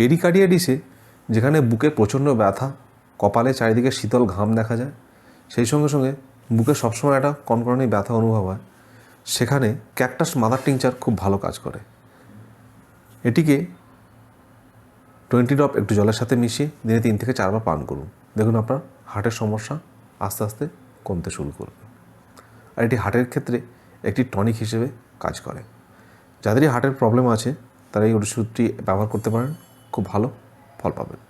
পেরিকার্ডিয়াডিসে যেখানে বুকে প্রচণ্ড ব্যথা, কপালে চারিদিকে শীতল ঘাম দেখা যায়, সেই সঙ্গে সঙ্গে বুকে সবসময় একটা কনকনানি ব্যথা অনুভব হয়, সেখানে ক্যাকটাস মাদার টিংচার খুব ভালো কাজ করে। এটিকে টোয়েন্টি ড্রপ একটু জলের সাথে মিশিয়ে দিনে তিন থেকে চারবার পান করুন। দেখুন আপনার হার্টের সমস্যা আস্তে আস্তে কমতে শুরু করবে। আর এটি হার্টের ক্ষেত্রে একটি টনিক হিসেবে কাজ করে। যাদেরই হার্টের প্রবলেম আছে, তারা এই ওষুধটি ব্যবহার করতে পারেন। খুব ভালো ফল পাবেন।